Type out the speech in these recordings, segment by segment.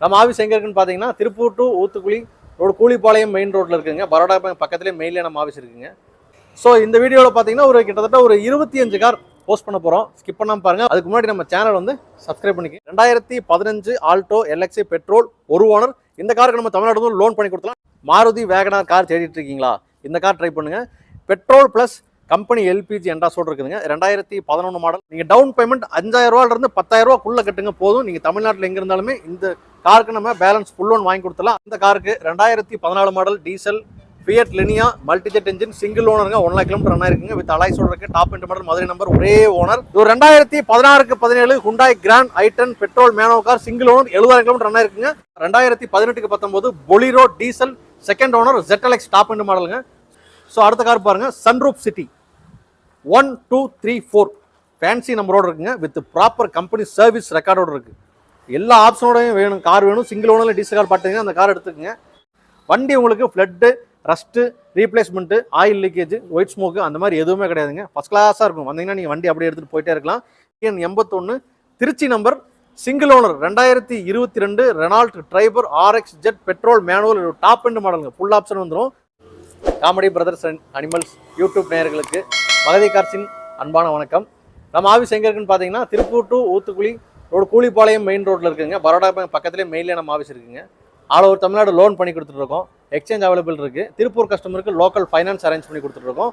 நம்ம ஆஃபீஸ் எங்கே இருக்குன்னு பார்த்தீங்கன்னா Tiruppur to Oothukuli road Koolipalayam main ரோட்டில் இருக்குங்க. பரோடா பேங்க் பக்கத்துலேயே மெயிலே நம்ம ஆஃபீஸ் இருக்குங்க. ஸோ இந்த வீடியோவில் பார்த்தீங்கன்னா ஒரு கிட்டத்தட்ட ஒரு இருபத்தி அஞ்சு கார் போஸ்ட் பண்ண போகிறோம் ஸ்கிப் பண்ணாமல் பாருங்கள் அதுக்கு முன்னாடி நம்ம சேனல் வந்து சப்ஸ்கிரைப் பண்ணிக்க ரெண்டாயிரத்தி பதினஞ்சு ஆல்டோ எல்எக்ஸி பெட்ரோல் ஒரு ஓனர் இந்த காருக்கு நம்ம தமிழ்நாடு லோன் பண்ணி கொடுத்தலாம் மாருதி வேகனார் கார் தேடிட்டு இருக்கீங்களா? இந்த கார் ட்ரை பண்ணுங்கள் பெட்ரோல் ப்ளஸ் கம்பெனி எல்பிஜி என்டாஸோடு இருக்குதுங்க. ரெண்டாயிரத்தி பதினொன்று மாடல் நீங்கள் டவுன் பேமெண்ட் அஞ்சாயிரம் ரூபாயிலிருந்து பத்தாயிரம் ரூபாக்குள்ளே கட்டுங்க போதும். நீங்கள் தமிழ்நாட்டில் எங்கே இருந்தாலுமே இந்த காருக்கு நம்ம பேலன்ஸ் ஃபுல் லோன் வாங்கி கொடுத்தலாம் இந்த காருக்கு ரெண்டாயிரத்தி பதினாலு model diesel Fiat Linea Multijet engine single ஓனருங்க one lakh kilometre run ஆயிருக்குங்க. வித் அலாய்ஸோட இருக்கு top end model Madurai number ஒரே ஓனர் இது ரெண்டாயிரத்தி பதினாறுக்கு பதினேழு Hyundai Grand i ten petrol manual car single owner எழுபதாயிரம் கிலோமீட்டர் ரன் ஆயிருக்குங்க. ரெண்டாயிரத்தி பதினெட்டுக்கு பத்தொன்பது Bolero diesel second owner ஜெட்டலெக்ஸ் top end மாடலுங்க ஸோ அடுத்த கார் பாருங்க sunroof City one two three four fancy நம்பரோடு இருக்குங்க. வித் ப்ராப்பர் கம்பெனி சர்வீஸ் ரெக்கார்டோட இருக்குது எல்லா ஆப்ஷனோடையும் வேணும். கார் வேணும். சிங்கிள் ஓனரில் டீசல் கார் பார்த்தீங்கன்னா அந்த கார் எடுத்துக்கங்க. வண்டி உங்களுக்கு flood rust replacement oil leakage white smoke அந்த மாதிரி எதுவுமே கிடையாதுங்க. ஃபஸ்ட் கிளாஸாக இருக்கும். வந்தீங்கன்னா நீங்கள் வண்டி அப்படியே எடுத்துகிட்டு போயிட்டே இருக்கலாம். என் எண்பத்தொன்று திருச்சி நம்பர் சிங்கிள் ஓனர் ரெண்டாயிரத்தி இருபத்தி ரெண்டு Renault Triber RX Z petrol manual top end மாடலுங்க ஃபுல் ஆப்ஷன் வந்துடும் comedy brothers and animals YouTube நேயர்களுக்கு மகதி கார்ஸின் அன்பான வணக்கம். நம்ம ஆஃபீஸ் எங்கே இருக்குன்னு பார்த்தீங்கன்னா Tiruppur to Oothukuli road Koolipalayam main ரோட்டில் இருக்குங்க. பரோடா பேங்க் பக்கத்துலேயே மெயிலே நம்ம ஆஃபீஸ் இருக்குங்க. ஆல் ஓவர் தமிழ்நாடு லோன் பண்ணி கொடுத்துட்ருக்கோம். எக்ஸ்சேஞ்ச் அவைலபிள் இருக்குது திருப்பூர் கஸ்டமருக்கு லோக்கல் ஃபைனான்ஸ் அரேஞ்ச் பண்ணி கொடுத்துட்ருக்கோம்.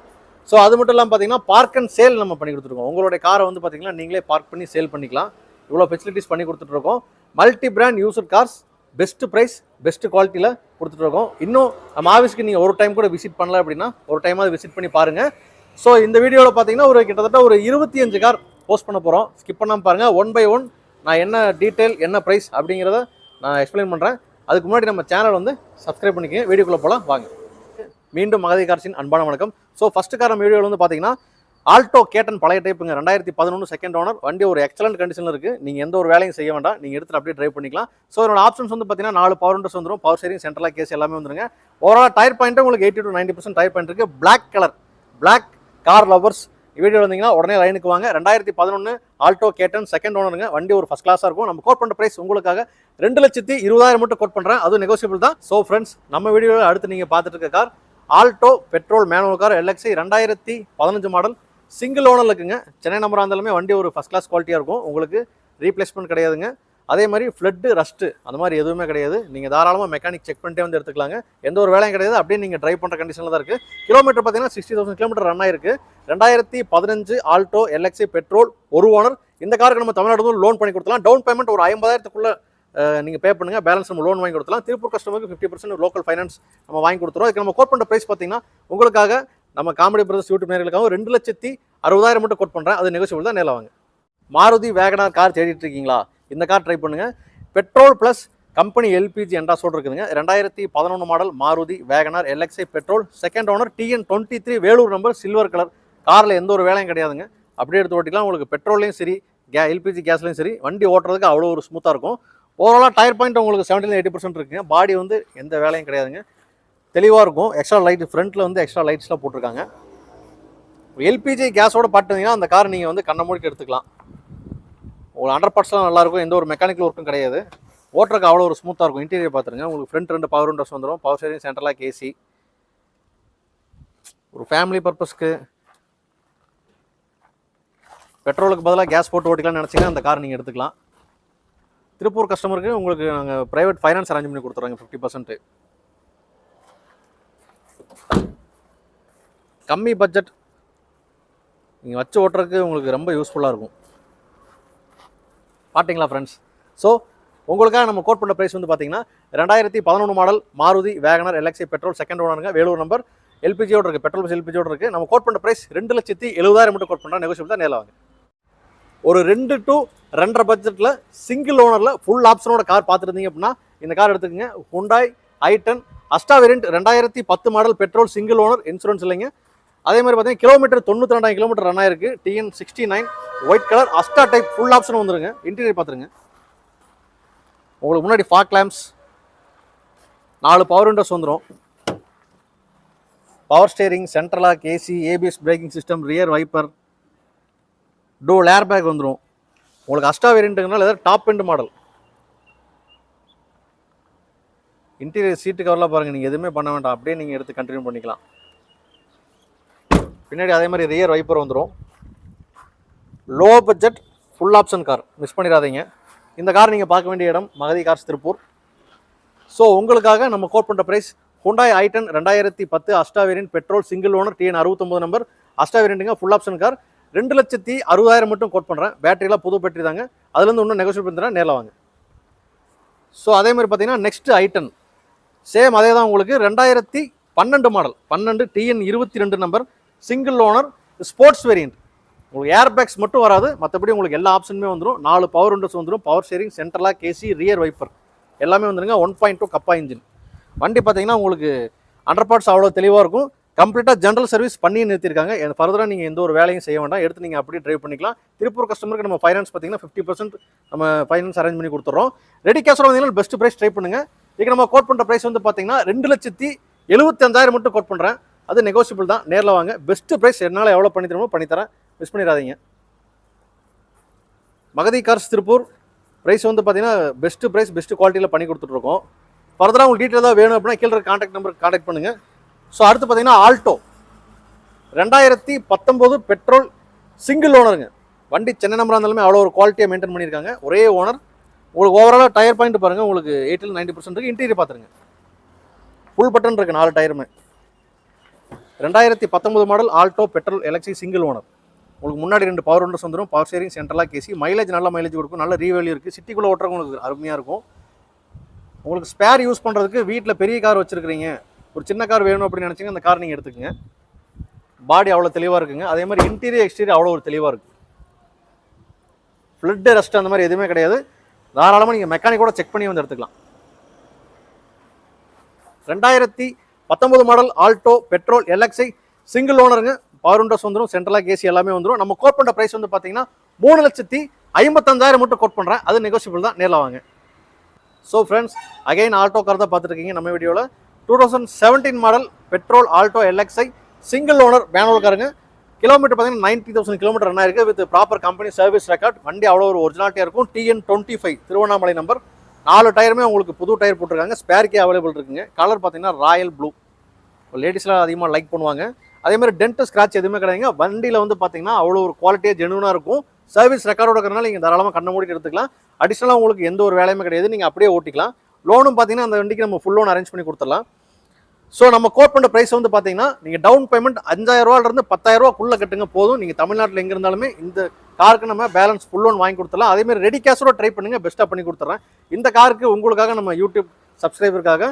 ஸோ அது மட்டும் இல்லாமல் பார்த்தீங்கன்னா பார்க் அண்ட் சேல் நம்ம பண்ணி கொடுத்துருக்கோம் உங்களுடைய காரை வந்து பார்த்தீங்கன்னா நீங்களே பார்க் பண்ணி சேல் பண்ணிக்கலாம். இவ்வளோ ஃபெசிலிட்டிஸ் பண்ணி கொடுத்துட்ருக்கோம். Multi brand user cars best price best குவாலிட்டியில் கொடுத்துட்ருக்கோம். இன்னும் நம்ம ஆஃபீஸ்க்கு நீங்கள் ஒரு டைம் கூட விசிட் பண்ணல அப்படின்னா ஒரு டைமாவது விசிட் பண்ணி பாருங்கள் ஸோ இந்த வீடியோவில் பார்த்தீங்கன்னா ஒரு கிட்டத்தட்ட ஒரு இருபத்தி அஞ்சு கார் போஸ்ட் பண்ண போகிறோம் ஸ்கிப் பண்ணாமல் பாருங்கள் ஒன் பை ஒன் நான் என்ன டீட்டெயில் என்ன ப்ரைஸ் அப்படிங்கிறத நான் எக்ஸ்பிளைன் பண்ணுறேன் அதுக்கு முன்னாடி நம்ம சேனல் வந்து சப்ஸ்கிரைப் பண்ணிக்கங்க. வீடியோக்குள்ளே போகலாம் வாங்க. மீண்டும் மகதி கார்ஸின் அன்பான வணக்கம். ஸோ ஃபஸ்ட்டு கார் நம்ம வீடியோவில் வந்து பார்த்தீங்கன்னா ஆல்டோ கேட்டன் பழைய டைப்புங்க ரெண்டாயிரத்தி பதினொன்று செகண்ட் ஓனர் வண்டி ஒரு எக்ஸலண்ட் கண்டிஷனில் இருக்குது நீங்கள் எந்த ஒரு வேலையும் செய்ய வேண்டாம். நீங்கள் எடுத்துகிட்டு அப்படியே ட்ரைவ் பண்ணிக்கலாம். ஸோ என்னோட ஆப்ஷன்ஸ் வந்து பார்த்தீங்கன்னா நாலு பவர் விண்டர்ஸ் வந்துடும் பவர் ஷேரிங் சென்ட்ரலாக கேஸ் எல்லாமே வந்துருங்க. ஓவரால் டயர் பாயிண்ட்டு உங்களுக்கு eighty to ninety percent tyre point இருக்குது black colour black car lovers video வந்தீங்கன்னா உடனே லைனுக்கு வாங்க. ரெண்டாயிரத்தி பதினொன்று ஆல்டோ கேட்டன் செகண்ட் ஓனருங்க வண்டி ஒரு ஃபஸ்ட் கிளாஸாக இருக்கும். நம்ம கோட் பண்ணுற ப்ரைஸ் உங்களுக்காக ரெண்டு லட்சத்தி இருபதாயிரம் மட்டும் கோட் பண்ணுறேன் அதுவும் நெகோசியபிள் தான். ஸோ ஃப்ரெண்ட்ஸ் நம்ம வீடியோவில் அடுத்து நீங்கள் பார்த்துட்டு இருக்க car Alto petrol manual car LXI ரெண்டாயிரத்தி பதினஞ்சு மாடல் சிங்கிள் ஓனர் இருக்குங்க. சென்னை நம்பராக இருந்தாலுமே வண்டி ஒரு ஃபஸ்ட் கிளாஸ் குவாலிட்டியாக இருக்கும். உங்களுக்கு ரீப்ளேஸ்மெண்ட் கிடையாதுங்க. அதே மாதிரி ஃப்ளட்டு ரஸ்ட்டு அந்த மாதிரி எதுவுமே கிடையாது. நீங்கள் தாராளமாக மெக்கானிக் செக் பண்ணிட்டே வந்து எடுத்துக்கலாங்க. எந்த ஒரு வேலையும் கிடையாது. அப்படியே நீங்கள் ட்ரைவ் பண்ணுற கண்டிஷனில் தான் இருக்குது கிலோமீட்டர் பார்த்தீங்கன்னா சிக்ஸ்டி தௌசண்ட் கிலோமீட்டர் ரன் ஆயிருக்கு. ரெண்டாயிரத்தி பதினஞ்சு ஆல்டோ எல்எக்ஸி பெட்ரோல் ஒரு ஓனர் இந்த காருக்கு நம்ம தமிழ்நாடு லோன் பண்ணி கொடுத்தலாம் டவுன் பேமெண்ட் ஒரு ஐம்பதாயிரத்துக்குள்ள நீங்கள் பே பண்ணுங்கள் பேலன்ஸ் நம்ம லோன் வாங்கி கொடுத்தலாம் திருப்பூர் கஸ்டமருக்கு ஃபிஃப்டி பர்சன்ட் லோக்கல் ஃபைனான்ஸ் நம்ம வாங்கி கொடுத்துருவோம். இதுக்கு நம்ம கோட் பண்ணுற ப்ரைஸ் பார்த்தீங்கன்னா உங்களுக்காக நம்ம காமெடி பிரதர்ஸ் யூடியூப் நேர்களுக்காக ரெண்டு லட்சத்தி அறுபதாயிரம் மட்டும் கோட் பண்ணுறேன் அது நிகழ்ச்சி தான். நேரில் வாங்க. மாருதி வேகனார் கார் தேடிட்டு இருக்கீங்களா? இந்த கார் ட்ரை பண்ணுங்கள் பெட்ரோல் ப்ளஸ் கம்பெனி எல்பிஜி என்டாஸோடு இருக்குதுங்க. ரெண்டாயிரத்தி பதினொன்று model Maruti WagonR LXI petrol second owner TN twenty three Vellore number silver colour காரில் எந்த ஒரு வேலையும் கிடையாதுங்க. அப்படியே எடுத்து ஓட்டிக்கலாம். உங்களுக்கு பெட்ரோல்லையும் சரி கே எல்பிஜி கேஸ்லையும் சரி வண்டி ஓட்டுறதுக்கு அவ்வளோ ஒரு ஸ்மூத்தாக இருக்கும். ஓவராலாக டயர் பாயிண்ட் உங்களுக்கு செவன்டீன் எயிட்டி பர்சன்ட் இருக்குங்க. பாடி வந்து எந்த வேலையும் கிடையாதுங்க. தெளிவாக இருக்கும். எக்ஸ்ட்ரா லைட் ஃப்ரண்ட்டில் வந்து எக்ஸ்ட்ரா லைட்ஸ்லாம் போட்டிருக்காங்க. எல்பிஜி கேஸோட பார்த்தீங்கன்னா அந்த கார் நீங்கள் வந்து கண்ண மூடிட்டு எடுத்துக்கலாம். உங்களுக்கு அண்டர் பார்ட்ஸ்லாம் நல்லாயிருக்கும். எந்த ஒரு மெக்கானிக்கல் ஒர்க்கும் கிடையாது. ஓட்டுறதுக்கு அவ்வளோ ஒரு ஸ்மூத்தாக இருக்கும். இன்டீரியர் பார்த்துருங்க உங்களுக்கு ஃப்ரண்ட் ரெண்டு பவர் விண்டோஸ் வந்துடும் power steering central lock AC ஒரு ஃபேமிலி பர்பஸ்க்கு பெட்ரோலுக்கு பதிலாக கேஸ் போட்டு ஓட்டிக்கலாம்னு நினச்சிங்கன்னா அந்த கார் நீங்கள் எடுத்துக்கலாம். திருப்பூர் கஸ்டமருக்கு உங்களுக்கு நாங்கள் ப்ரைவேட் ஃபைனான்ஸ் அரேஞ்ச் பண்ணி கொடுத்துட்றாங்க ஃபிஃப்டி பர்சன்ட்டு கம்மி பட்ஜெட் நீங்கள் வச்சு ஓட்டுறதுக்கு உங்களுக்கு ரொம்ப யூஸ்ஃபுல்லாக இருக்கும். பார்த்தீங்களா ஃப்ரெண்ட்ஸ் ஸோ உங்களுக்காக நம்ம கோட் பண்ண ப்ரைஸ் வந்து பார்த்தீங்கன்னா ரெண்டாயிரத்தி பதினொன்று model Maruti WagonR LXi petrol second ஓனருங்க Vellore number எல்பிஜியோட இருக்குது பெட்ரோல் பஸ் எல்பிஜியோட இருக்குது நம்ம கோட் பண்ண ப்ரைஸ் ரெண்டு லட்சத்தி எழுபதாயிரம் மட்டும் கோட் பண்ணுறோம் நெகோசியபிள் தான் நேரில் வாங்க. ஒரு ரெண்டு டு ரெண்டரை பட்ஜெட்டில் சிங்கிள் ஓனரில் ஃபுல் ஆப்ஷனோட கார் பார்த்துருந்தீங்க அப்படின்னா இந்த கார் எடுத்துக்கங்க. ஹுண்டாய் ஐட்டன் அஸ்டா வேரியன்ட் ரெண்டாயிரத்தி பத்து model petrol single owner insurance இல்லைங்க. அதே மாதிரி பார்த்தீங்கன்னா கிலோமீட்டர் தொண்ணூற்றி ரெண்டாயிரம் கிலோமீட்டர் ரன் ஆயிருக்கு. TN sixty nine white colour Asta type full option வந்துருங்க. இன்டீரியர் பார்த்துருங்க. உங்களுக்கு முன்னாடி ஃபாக் லேம்ப்ஸ் நாலு பவர் விண்டோஸ் வந்துடும் power steering central lock AC ABS braking system rear wiper dual air bag வந்துடும் உங்களுக்கு அஸ்டா வேரியண்ட்டுங்கனால ஏதாவது top end model interior seat கவரில் பாருங்கள் நீங்கள் எதுவுமே பண்ண வேண்டாம். அப்படியே நீங்கள் எடுத்து கண்டினியூ பண்ணிக்கலாம். பின்னாடி அதே மாதிரி ரியர் வைப்பர் வந்துடும் low budget full option car miss பண்ணிடாதீங்க. இந்த கார் நீங்கள் பார்க்க வேண்டிய இடம் மகதி கார்ஸ் திருப்பூர். ஸோ உங்களுக்காக நம்ம கோட் பண்ணுற ப்ரைஸ் ஹுண்டாய் ஐட்டன் ரெண்டாயிரத்தி பத்து Asta variant petrol single owner TN அறுபத்தொம்பது number அஸ்டாவேரியன்ட்டுங்க ஃபுல் ஆப்ஷன் கார் ரெண்டு லட்சத்தி அறுபதாயிரம் மட்டும் கோட் பண்ணுறேன் பேட்டரியெலாம் புது பேட்டரி தாங்க. அதுலேருந்து இன்னும் நெகோசியேட் பண்ணுறேன் நேரில் வாங்க. ஸோ அதே மாதிரி பார்த்தீங்கன்னா நெக்ஸ்ட் ஐட்டன் சேம் அதே தான் உங்களுக்கு. ரெண்டாயிரத்தி பன்னெண்டு மாடல் பன்னெண்டு டிஎன் இருபத்தி ரெண்டு number single owner sports variant உங்களுக்கு ஏர் பேக்ஸ் மட்டும் வராது. மற்றபடி உங்களுக்கு எல்லா ஆப்ஷனுமே வந்துடும் நாலு பவர் விண்டோஸ் வந்துடும் power steering central lock AC rear wiper எல்லாமே வந்துருங்க. One point two Kappa engine வண்டி பார்த்தீங்கன்னா உங்களுக்கு அண்டர் பார்ட்ஸ் அவ்வளோ தெளிவாக இருக்கும். கம்ப்ளீட்டாக ஜென்ரல் சர்வீஸ் பண்ணி நிறுத்திருக்காங்க. ஃபர்தராக நீங்கள் எந்த ஒரு வேலையும் செய்ய வேண்டாம். எடுத்து நீங்கள் அப்படியே ட்ரைவ் பண்ணிக்கலாம். திருப்பூர் கஸ்டமருக்கு நம்ம ஃபைனான்ஸ் பார்த்தீங்கன்னா ஃபிஃப்டி பர்சன்ட் நம்ம ஃபைனான்ஸ் அரேஞ்ச் பண்ணி கொடுத்துறோம். ரெடி கேஷோட வந்தீங்கன்னா பெஸ்ட் ப்ரைஸ் ட்ரை பண்ணுங்கள் இங்கே நம்ம கோட் பண்ணுற ப்ரைஸ் வந்து பார்த்தீங்கன்னா ரெண்டு லட்சத்தி எழுபத்தஞ்சாயிரம் மட்டும் கோட் பண்ணுறேன் அது நெகோசியபிள் தான். நேரில் வாங்க. பெஸ்ட்டு ப்ரைஸ் என்னால் எவ்வளோ பண்ணி தருமோ பண்ணித்தரேன் மிஸ் பண்ணிடாதீங்க. மகதி கார்ஸ் திருப்பூர். ப்ரைஸ் வந்து பார்த்தீங்கன்னா பெஸ்ட்டு ப்ரைஸ் பெஸ்ட்டு குவாலிட்டியில் பண்ணி கொடுத்துட்ருக்கோம் ஃபர்தராக உங்களுக்கு டீட்டெயில் தான் வேணும் அப்படின்னா கீழே காண்டாக்ட் நம்பருக்கு காண்டாக்ட் பண்ணுங்கள் ஸோ அடுத்து பார்த்தீங்கன்னா ஆல்டோ ரெண்டாயிரத்தி பத்தொம்போது பெட்ரோல் சிங்கிள் ஓனருங்க வண்டி சென்னை நம்பராக இருந்தாலுமே அவ்வளோ ஒரு குவாலிட்டியாக மெயின்டைன் பண்ணியிருக்காங்க. ஒரே ஓனர் உங்களுக்கு ஓவராலாக டயர் பாயிண்ட் பாருங்கள் உங்களுக்கு எயிட்டில் நைன்ட்டி பர்சன்ட் இருக்குது இன்டீரியர் பார்த்துருங்க ஃபுல் பட்டன் இருக்குது நாலு டயருமே ரெண்டாயிரத்தி பத்தொம்பது model Alto petrol electric single owner உங்களுக்கு முன்னாடி ரெண்டு பவர் ஒன்று வந்துடும் power steering central lock AC. Mileage நல்ல மைலேஜ் கொடுக்கும் நல்ல ரீவேல்யூ இருக்குது சிட்டிக்குள்ளே ஓட்டுறவங்களுக்கு அருமையாக இருக்கும். உங்களுக்கு ஸ்பேர் யூஸ் பண்ணுறதுக்கு வீட்டில் பெரிய கார் வச்சுருக்கிறீங்க. ஒரு சின்ன கார் வேணும் அப்படின்னு நினச்சிங்க அந்த கார் நீங்கள் எடுத்துக்கங்க. பாடி அவ்வளோ தெளிவாக இருக்குங்க. அதே மாதிரி இன்டீரியர் எக்ஸ்டீரியர் அவ்வளோ ஒரு தெளிவாக இருக்குது ஃப்ளட்டு ரெஸ்ட் அந்த மாதிரி எதுவுமே கிடையாது. தாராளமாக நீங்கள் மெக்கானிக்கோட செக் பண்ணி வந்து எடுத்துக்கலாம். ரெண்டாயிரத்தி பத்தொன்பது model Alto petrol LXI single ஓனருங்க power windows வந்துடும் சென்ட்ரலாக ஏசி எல்லாமே வந்துடும் நம்ம கோட் பண்ணுற ப்ரைஸ் வந்து பார்த்தீங்கன்னா மூணு லட்சத்தி ஐம்பத்தஞ்சாயிரம் மட்டும் கோட் பண்ணுறேன் அது நெகோசியபிள் தான். நேரில் வாங்க. So friends again Alto car தான் பார்த்துருக்கீங்க நம்ம வீடியோவில் two thousand seventeen model petrol Alto LXI single owner manual காருங்க. Kilometre பார்த்தீங்கன்னா நைன்டி தௌசண்ட் கிலோமீட்டர் ரன் ஆயிருக்கு. With proper company service record வண்டி அவ்வளோ ஒரு ஒரிஜினாலிட்டியாக இருக்கும். TN twenty five Tiruvannamalai number நாலு டயருமே உங்களுக்கு புது டயர் போட்டிருக்காங்க. ஸ்பேர்க்கே அவைலபிள் இருக்குங்க. கலர் பார்த்தீங்கன்னா ராயல் ப்ளூ லேடிஸ்லாம் அதிகமாக லைக் பண்ணுவாங்க. அதே மாதிரி டென்ட் ஸ்க்ராட்ச் எதுவுமே கிடையாதுங்க. வண்டியில் வந்து பார்த்தீங்கன்னா அவ்வளோ ஒரு குவாலிட்டியாக ஜெனுவனாக இருக்கும். சர்வீஸ் ரெக்கார்டோட இருக்கிறனால நீங்கள் தாராளமாக கண்ணை மூடிட்டு எடுத்துக்கலாம். அடிஷ்னலாக உங்களுக்கு எந்த ஒரு வேலையுமே கிடையாது. நீங்கள் அப்படியே ஓட்டிக்கலாம். லோனும் பார்த்தீங்கன்னா அந்த வண்டிக்கு நம்ம ஃபுல் லோன் அரேஞ்ச் பண்ணி கொடுத்துடலாம். ஸோ நம்ம கோட் பண்ணுற ப்ரைஸ் வந்து பார்த்தீங்கன்னா நீங்கள் டவுன் பேமெண்ட் அஞ்சாயிரரூவாலேருந்து பத்தாயிரரூவாக்குள்ளே கட்டுங்க. போதும். நீங்கள் தமிழ்நாட்டில் எங்கே இருந்தாலுமே இந்த காருக்கு நம்ம பேலன்ஸ் ஃபுல் லோன் வாங்கி கொடுத்துடலாம். அதேமாதிரி ரெடி கேஷோட ட்ரை பண்ணுங்கள் பெஸ்ட்டாக பண்ணி கொடுத்துட்றேன். இந்த காருக்கு உங்களுக்காக நம்ம YouTube சப்ஸ்கிரைபருக்காக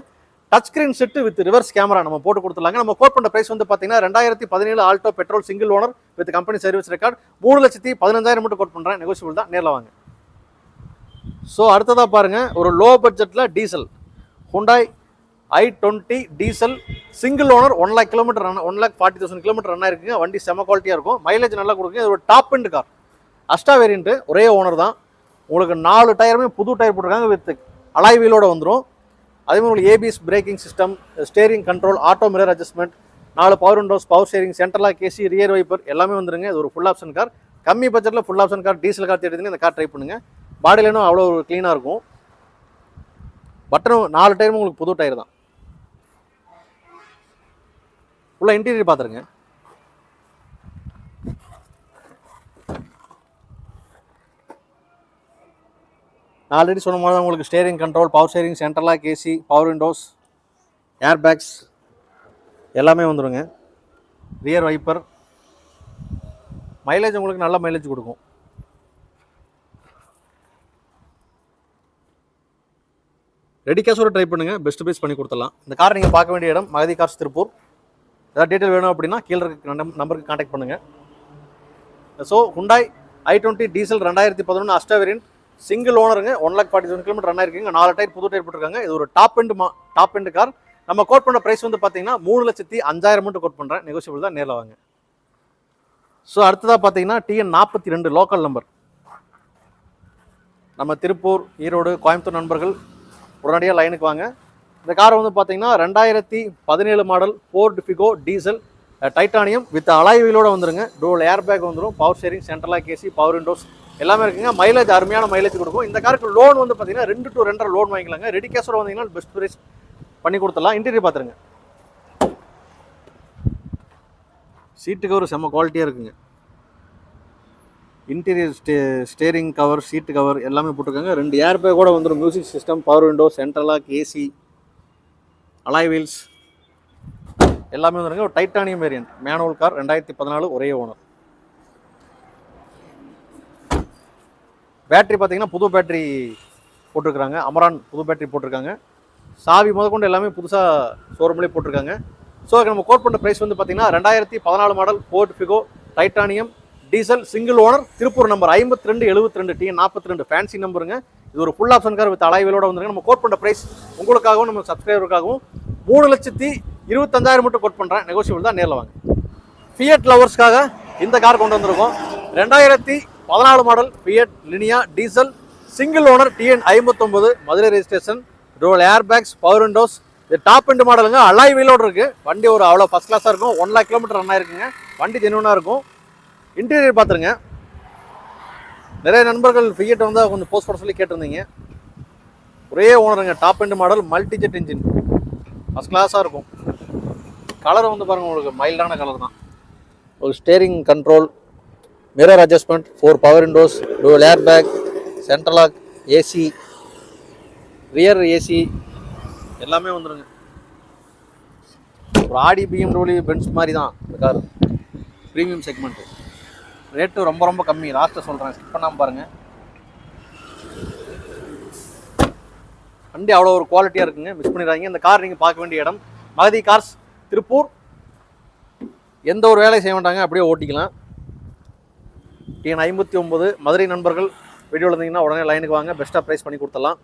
touch screen set with reverse camera நம்ம போட்டு கொடுத்துலாங்க நம்ம கோட் பண்ணுற ப்ரைஸ் வந்து பார்த்தீங்கன்னா ரெண்டாயிரத்தி பதினேழு Alto petrol single owner with company service record மூணு லட்சத்தி பதினஞ்சாயிரம் மட்டும் கோட் பண்ணுறேன் நெகோசியபிள் தான். நேரில் வாங்க. ஸோ அடுத்ததாக பாருங்கள் ஒரு லோ பட்ஜெட்டில் diesel Hyundai i twenty diesel single owner one lakh kilometre run one lakh forty thousand kilometre run ஆயிருக்குங்க வண்டி செம குவாலிட்டியாக இருக்கும். மைலேஜ் நல்லா கொடுக்குங்க. இது ஒரு top end car Asta variant ஒரே ஓனர் தான். உங்களுக்கு நாலு டயருமே புது டயர் போட்டிருக்காங்க வித் அலாய் வீலோட வந்துடும் அதே மாதிரி உங்களுக்கு ABS braking system steering control auto mirror adjustment நாலு power windows power steering central lock AC rear wiper எல்லாமே வந்துருங்க. இது ஒரு ஃபுல் ஆப்ஷன் கார் கம்மி பட்ஜெட்டில் full option car diesel car தேடிங்க இந்த கார் ட்ரை பண்ணுங்கள் பாடியிலும் அவ்வளோ ஒரு க்ளீனாக இருக்கும். பட்டனும் நாலு டயரும் உங்களுக்கு புது டயர் தான். உள்ள இன்டீரியர் பார்த்துருங்க நான் ஆல்ரெடி சொன்ன மாதிரி தான் உங்களுக்கு steering control power steering central lock AC power windows air bags எல்லாமே வந்துருங்க. ரியர் வைப்பர் மைலேஜ் உங்களுக்கு நல்ல மைலேஜ் கொடுக்கும். ரெடி கேஷோட ட்ரை பண்ணுங்கள் பெஸ்ட் ப்ரைஸ் பண்ணி கொடுத்துடலாம். இந்த கார் நீங்கள் பார்க்க வேண்டிய இடம் மகதி கார்ஸ் திருப்பூர். ஏதாவது டீட்டெயில் வேணும் அப்படின்னா கீழே இருக்க நம்பருக்கு காண்டாக்ட் பண்ணுங்கள் so Hyundai i twenty diesel ரெண்டாயிரத்தி பதினொன்று Asta variant single ஓனருங்க one lakh forty seven kilometre run ஆயிருக்குங்க. நாலு டயர் புது டயர் போட்டிருக்காங்க. இது ஒரு டாப் எண்டு மா டாப் எண்டு கார் நம்ம கோட் பண்ண ப்ரைஸ் வந்து பார்த்தீங்கன்னா மூணு லட்சத்தி அஞ்சாயிரம் மட்டும் கோட் பண்ணுறேன் நெகோசியபிள் தான் நேரில் வாங்க. ஸோ அடுத்ததாக பார்த்தீங்கன்னா டிஎன் நாற்பத்தி ரெண்டு லோக்கல் நம்பர் நம்ம திருப்பூர் ஈரோடு கோயம்புத்தூர் நண்பர்கள் உடனடியாக லைனுக்கு வாங்க. இந்த கார் வந்து பார்த்தீங்கன்னா ரெண்டாயிரத்தி பதினேழு model Ford Figo diesel titanium with அலாய்விலோடு வந்துருங்க. டோல் ஏர் பேக் வந்துடும் power steering central lock AC power windows எல்லாமே இருக்குங்க. மைலேஜ் அருமையான மைலேஜ் கொடுக்கும். இந்த காருக்கு லோன் வந்து பார்த்தீங்கன்னா ரெண்டு டு ரெண்டரை லோன் வாங்கிக்கலாங்க. ரெடி கேஷோட வந்தீங்கன்னா பெஸ்ட் ப்ரைஸ் பண்ணி கொடுத்துடலாம். இன்டீரியர் பார்த்துருங்க சீட்டு கவர் செம்ம குவாலிட்டியாக இருக்குங்க. இன்டீரியர் ஸ்டே ஸ்டேரிங் கவர் சீட்டு கவர் எல்லாமே போட்டிருக்காங்க. ரெண்டு ஏர் பேக் கூட வந்துடும் music system power window central lock AC alloy wheels எல்லாமே வந்துருங்க. ஒரு டைட்டானியம் வேரியன்ட் மேனுவல் கார் ரெண்டாயிரத்தி பதினாலு ஒரே ஓனர் பேட்டரி பார்த்திங்கன்னா புது பேட்டரி போட்டிருக்கிறாங்க. அமரான் புது பேட்டரி போட்டிருக்காங்க. சாவி முதற்கொண்டு எல்லாமே புதுசாக ஷோரூம்லேயே போட்டிருக்காங்க. ஸோ நம்ம கோட் பண்ண ப்ரைஸ் வந்து பார்த்தீங்கன்னா ரெண்டாயிரத்தி பதினாலு model Ford Figo titanium diesel single owner Tiruppur number ஐம்பத்தி ரெண்டு எழுபத்தி ரெண்டு டி நாற்பத்தி ரெண்டு ஃபேன்சி நம்பருங்க இது ஒரு ஃபுல் ஆப்ஷன் கார் வித் அலைவிலோட வந்துருங்க நம்ம கோட் பண்ண ப்ரைஸ் உங்களுக்காகவும் நம்ம சப்ஸ்கிரைபருக்காகவும் மூணு லட்சத்தி இருபத்தஞ்சாயிரம் மட்டும் கோட் பண்ணுறேன் நெகோஷியபிள் தான் நேரில் வாங்க. ஃபியட் லவர்ஸ்க்காக இந்த கார் கொண்டு வந்திருக்கோம். ரெண்டாயிரத்தி பதினாலு model Fiat Linea diesel single owner TN ஐம்பத்தொம்பது Madurai registration role air bags power windows இது டாப் எண்ட் மாடலுங்க. அலாய் வீலோடு இருக்குது வண்டி ஒரு அவ்வளோ ஃபஸ்ட் கிளாஸாக இருக்கும். ஒன் லேக் கிலோமீட்டர் ரன் ஆயிருக்குங்க. வண்டி ஜெனுவனாக இருக்கும். இன்டீரியர் பார்த்துருங்க நிறைய நண்பர்கள் ஃபியட் வந்தால் கொஞ்சம் போஸ்ட் போட சொல்லி கேட்டிருந்தீங்க. ஒரே ஓனருங்க top end model multi jet engine first கிளாஸாக இருக்கும். கலர் வந்து பாருங்கள் உங்களுக்கு மைல்டான கலர் தான். ஒரு steering control mirror adjustment four power windows dual air bag central lock AC rear AC எல்லாமே வந்துருங்க. ஒரு ஆடி பிஎம்டபிள்யூ பென்ஸ் மாதிரி தான் இந்த கார் ப்ரீமியம் செக்மெண்ட்டு ரேட்டு ரொம்ப ரொம்ப கம்மி. லாஸ்ட்டை சொல்கிறேன் ஸ்கிப் பண்ணாமல் பாருங்கள் வண்டி அவ்வளோ ஒரு குவாலிட்டியாக இருக்குங்க. மிஸ் பண்ணிடுறாங்க இந்த கார் நீங்கள் பார்க்க வேண்டிய இடம். மகதி கார்ஸ் திருப்பூர். எந்த ஒரு வேலையும் செய்ய மாட்டாங்க. அப்படியே ஓட்டிக்கலாம். டிஎன் ஐம்பத்தி ஒம்பது மதுரை நண்பர்கள் வீடியோவில் இருந்தீங்கன்னா உடனே லைனுக்கு வாங்க. பெஸ்ட்டாக ப்ரைஸ் பண்ணி கொடுத்துடலாம்.